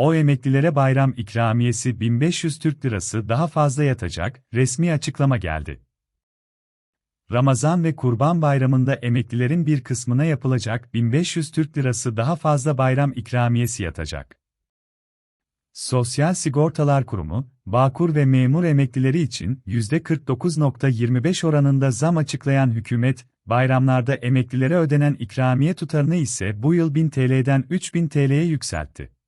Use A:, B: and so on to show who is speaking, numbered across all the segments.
A: o emeklilere bayram ikramiyesi 1500 Türk Lirası daha fazla yatacak, resmi açıklama geldi. Ramazan ve Kurban Bayramı'nda emeklilerin bir kısmına yapılacak 1500 Türk Lirası daha fazla bayram ikramiyesi yatacak. Sosyal Sigortalar Kurumu, Bağkur ve memur emeklileri için %49.25 oranında zam açıklayan hükümet, bayramlarda emeklilere ödenen ikramiye tutarını ise bu yıl 1000 TL'den 3000 TL'ye yükseltti.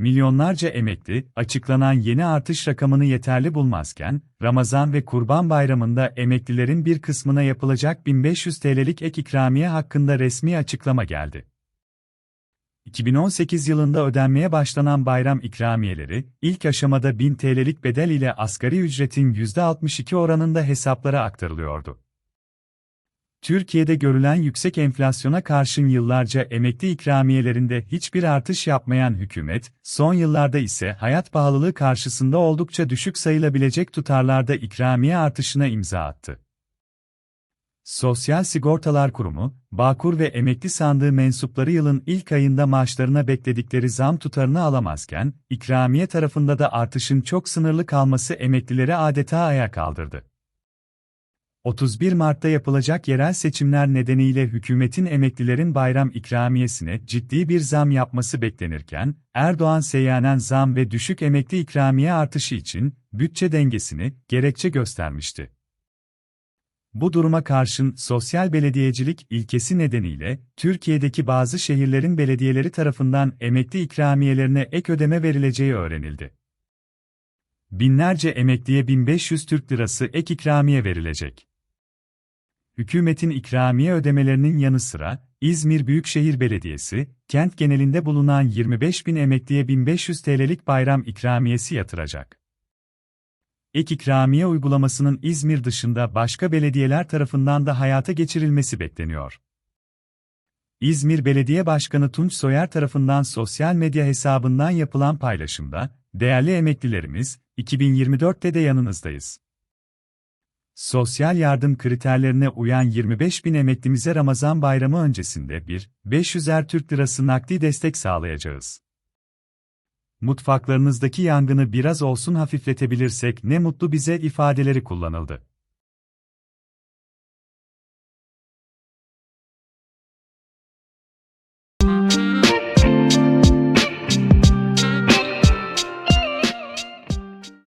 A: Milyonlarca emekli, açıklanan yeni artış rakamını yeterli bulmazken, Ramazan ve Kurban Bayramı'nda emeklilerin bir kısmına yapılacak 1500 TL'lik ek ikramiye hakkında resmi açıklama geldi. 2018 yılında ödenmeye başlanan bayram ikramiyeleri, ilk aşamada 1000 TL'lik bedel ile asgari ücretin %62 oranında hesaplara aktarılıyordu. Türkiye'de görülen yüksek enflasyona karşın yıllarca emekli ikramiyelerinde hiçbir artış yapmayan hükümet, son yıllarda ise hayat pahalılığı karşısında oldukça düşük sayılabilecek tutarlarda ikramiye artışına imza attı. Sosyal Sigortalar Kurumu, Bağkur ve Emekli Sandığı mensupları yılın ilk ayında maaşlarına bekledikleri zam tutarını alamazken, ikramiye tarafında da artışın çok sınırlı kalması emeklileri adeta ayağa kaldırdı. 31 Mart'ta yapılacak yerel seçimler nedeniyle hükümetin emeklilerin bayram ikramiyesine ciddi bir zam yapması beklenirken, Erdoğan seyyanen zam ve düşük emekli ikramiye artışı için bütçe dengesini gerekçe göstermişti. Bu duruma karşın sosyal belediyecilik ilkesi nedeniyle Türkiye'deki bazı şehirlerin belediyeleri tarafından emekli ikramiyelerine ek ödeme verileceği öğrenildi. Binlerce emekliye 1500 Türk Lirası ek ikramiye verilecek. Hükümetin ikramiye ödemelerinin yanı sıra, İzmir Büyükşehir Belediyesi, kent genelinde bulunan 25 bin emekliye 1500 TL'lik bayram ikramiyesi yatıracak. Ek ikramiye uygulamasının İzmir dışında başka belediyeler tarafından da hayata geçirilmesi bekleniyor. İzmir Belediye Başkanı Tunç Soyer tarafından sosyal medya hesabından yapılan paylaşımda, değerli emeklilerimiz, 2024'te de yanınızdayız. Sosyal yardım kriterlerine uyan 25 bin emeklimize Ramazan bayramı öncesinde bir 500'er Türk lirası nakdi destek sağlayacağız. Mutfaklarınızdaki yangını biraz olsun hafifletebilirsek ne mutlu bize ifadeleri kullanıldı.